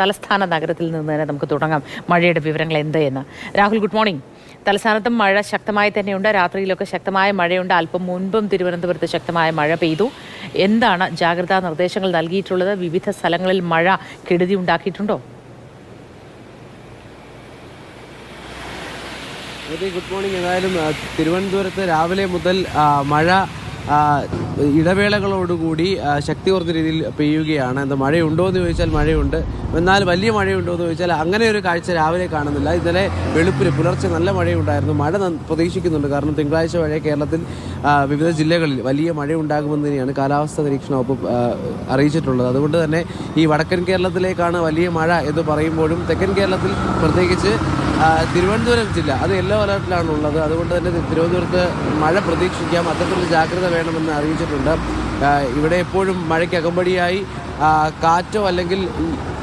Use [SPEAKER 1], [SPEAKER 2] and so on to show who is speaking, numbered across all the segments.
[SPEAKER 1] തലസ്ഥാന നഗരത്തിൽ നിന്ന് തന്നെ നമുക്ക് തുടങ്ങാം. മഴയുടെ വിവരങ്ങൾ എന്ത് എന്ന്. രാഹുൽ ഗുഡ് മോർണിംഗ് തലസ്ഥാനത്തും മഴ ശക്തമായി തന്നെയുണ്ട്. രാത്രിയിലൊക്കെ ശക്തമായ മഴയുണ്ട്. അല്പം മുൻപും തിരുവനന്തപുരത്ത് ശക്തമായ മഴ പെയ്തു. എന്താണ് ജാഗ്രതാ നിർദ്ദേശങ്ങൾ നൽകിയിട്ടുള്ളത്? വിവിധ സ്ഥലങ്ങളിൽ മഴ കെടുതി ഉണ്ടാക്കിയിട്ടുണ്ടോ?
[SPEAKER 2] ഗുഡ് മോർണിംഗ് ഏതായാലും തിരുവനന്തപുരത്ത് രാവിലെ മുതൽ മഴ ഇടവേളകളോടുകൂടി ശക്തി കുറഞ്ഞ രീതിയിൽ പെയ്യുകയാണ്. എന്താ മഴയുണ്ടോ എന്ന് ചോദിച്ചാൽ മഴയുണ്ട്. എന്നാൽ വലിയ മഴയുണ്ടോ എന്ന് ചോദിച്ചാൽ അങ്ങനെ ഒരു കാഴ്ച രാവിലെ കാണുന്നില്ല. ഇന്നലെ വെളുപ്പിന് പുലർച്ചെ നല്ല മഴയുണ്ടായിരുന്നു. മഴ പ്രതീക്ഷിക്കുന്നുണ്ട്. കാരണം തിങ്കളാഴ്ച വരെ കേരളത്തിൽ വിവിധ ജില്ലകളിൽ വലിയ മഴ ഉണ്ടാകുമെന്ന് തന്നെയാണ് കാലാവസ്ഥാ നിരീക്ഷണ വകുപ്പ് അറിയിച്ചിട്ടുള്ളത്. അതുകൊണ്ട് തന്നെ ഈ വടക്കൻ കേരളത്തിലേക്കാണ് വലിയ മഴ എന്ന് പറയുമ്പോഴും തെക്കൻ കേരളത്തിൽ പ്രത്യേകിച്ച് തിരുവനന്തപുരം ജില്ല അത് യെല്ലോ അലർട്ടിലാണ് ഉള്ളത് അതുകൊണ്ട് തന്നെ തിരുവനന്തപുരത്ത് മഴ പ്രതീക്ഷിക്കാം. അത്തരത്തിലുള്ള ജാഗ്രത വേണമെന്ന് അറിയിച്ചിട്ടുണ്ട്. ആ, ഇവിടെ എപ്പോഴും മഴയ്ക്ക് അകമ്പടിയായി കാറ്റോ അല്ലെങ്കിൽ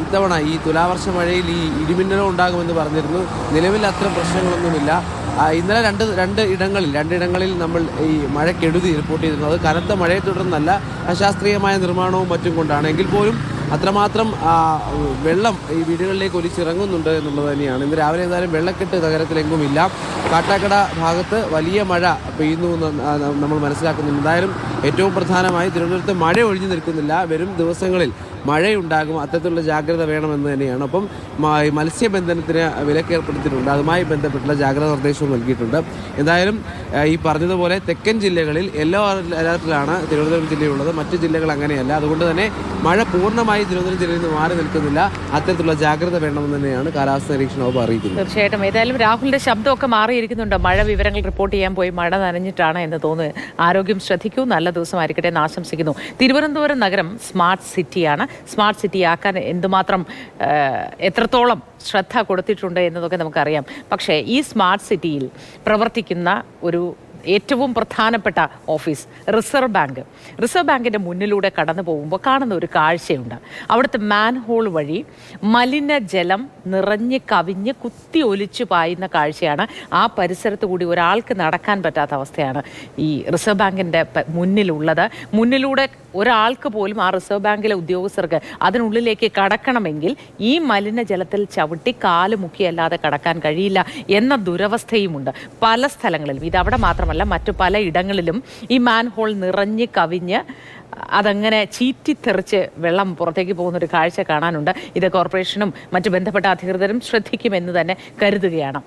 [SPEAKER 2] ഇത്തവണ ഈ തുലാവർഷ മഴയിൽ ഈ ഇടിമിന്നലോ ഉണ്ടാകുമെന്ന് പറഞ്ഞിരുന്നു. നിലവിൽ അത്ര പ്രശ്നങ്ങളൊന്നുമില്ല. ഇന്നലെ രണ്ട് രണ്ട് ഇടങ്ങളിൽ രണ്ടിടങ്ങളിൽ നമ്മൾ ഈ മഴക്കെടുതി റിപ്പോർട്ട് ചെയ്തിരുന്നു അത് കനത്ത മഴയെ തുടർന്നല്ല അശാസ്ത്രീയമായ നിർമ്മാണവും മറ്റും കൊണ്ടാണ്. എങ്കിൽ പോലും അത്രമാത്രം വെള്ളം ഈ വീടുകളിലേക്ക് ഒലിച്ചിറങ്ങുന്നുണ്ട് എന്നുള്ളത് തന്നെയാണ്. ഇന്ന് രാവിലെ എന്തായാലും വെള്ളക്കെട്ട് നഗരത്തിലെങ്ങുമില്ല. കാട്ടാക്കട ഭാഗത്ത് വലിയ മഴ പെയ്യുന്നു നമ്മൾ മനസ്സിലാക്കുന്നുണ്ട്. എന്തായാലും ഏറ്റവും പ്രധാനമായി തിരുവനന്തപുരത്ത് മഴ ഒഴിഞ്ഞു നിൽക്കുന്നില്ല. വരും ദിവസങ്ങളിൽ മഴയുണ്ടാകും അത്തരത്തിലുള്ള ജാഗ്രത വേണമെന്ന് തന്നെയാണ്. ഒപ്പം മ- മത്സ്യബന്ധനത്തിന് വിലക്ക് ഏർപ്പെടുത്തിയിട്ടുണ്ട് അതുമായി ബന്ധപ്പെട്ടുള്ള ജാഗ്രത നിർദ്ദേശവും നൽകിയിട്ടുണ്ട്. എന്തായാലും ഈ പറഞ്ഞതുപോലെ തെക്കൻ ജില്ലകളിൽ യെല്ലോ അലർട്ടിലാണ് തിരുവനന്തപുരം ജില്ലയുള്ളത് മറ്റ് ജില്ലകൾ അങ്ങനെയല്ല. അതുകൊണ്ട് തന്നെ മഴ പൂർണമായി തിരുവനന്തപുരം ജില്ലയിൽ നിന്ന് മാറി നിൽക്കുന്നില്ല. അത്തരത്തിലുള്ള ജാഗ്രത വേണമെന്ന് തന്നെയാണ് കാലാവസ്ഥ നിരീക്ഷണ വകുപ്പ് അറിയിക്കുന്നത്.
[SPEAKER 1] തീർച്ചയായിട്ടും. ഏതായാലും രാഹുലിന്റെ ശബ്ദമൊക്കെ മാറിയിരിക്കുന്നുണ്ട്. മഴ വിവരങ്ങൾ റിപ്പോർട്ട് ചെയ്യാൻ പോയി. മഴ നനഞ്ഞിട്ടാണ് എന്ന് തോന്നുന്നു. ആരോഗ്യം ശ്രദ്ധിക്കൂ. നല്ല ദിവസമായിരിക്കട്ടെ എന്ന് ആശംസിക്കുന്നു. തിരുവനന്തപുരം നഗരം സ്മാർട്ട് സിറ്റിയാണ്. സ്മാർട്ട് സിറ്റി ആക്കാൻ എന്തുമാത്രം എത്രത്തോളം ശ്രദ്ധ കൊടുത്തിട്ടുണ്ട് എന്നതൊക്കെ നമുക്കറിയാം. പക്ഷേ ഈ സ്മാർട്ട് സിറ്റിയിൽ പ്രവർത്തിക്കുന്ന ഒരു ഏറ്റവും പ്രധാനപ്പെട്ട ഓഫീസ് റിസർവ് ബാങ്ക്. റിസർവ് ബാങ്കിന്റെ മുന്നിലൂടെ കടന്നു പോകുമ്പോൾ കാണുന്ന ഒരു കാഴ്ചയുണ്ട്. അവിടുത്തെ മാൻഹോൾ വഴി മലിനജലം നിറഞ്ഞ് കവിഞ്ഞ് കുത്തി ഒലിച്ചു പായുന്ന കാഴ്ചയാണ്. ആ പരിസരത്ത് കൂടി ഒരാൾക്ക് നടക്കാൻ പറ്റാത്ത അവസ്ഥയാണ് ഈ റിസർവ് ബാങ്കിന്റെ മുന്നിലുള്ളത്. മുന്നിലൂടെ ഒരാൾക്ക് പോലും ആ റിസർവ് ബാങ്കിലെ ഉദ്യോഗസ്ഥർക്ക് അതിനുള്ളിലേക്ക് കടക്കണമെങ്കിൽ ഈ മലിനജലത്തിൽ ചവിട്ടി കാൽ മുക്കിയല്ലാതെ കടക്കാൻ കഴിയില്ല എന്ന ദുരവസ്ഥയുമുണ്ട്. പല സ്ഥലങ്ങളിലും. ഇത് അവിടെ മാത്രമല്ല മറ്റു പല ഇടങ്ങളിലും ഈ മാൻഹോൾ നിറഞ്ഞ് കവിഞ്ഞ് അതങ്ങനെ ചീറ്റിത്തെറിച്ച് വെള്ളം പുറത്തേക്ക് പോകുന്ന ഒരു കാഴ്ച കാണാനുണ്ട്. ഇത് കോർപ്പറേഷനും മറ്റു ബന്ധപ്പെട്ട അധികൃതരും ശ്രദ്ധിക്കുമെന്ന് തന്നെ കരുതുകയാണ്.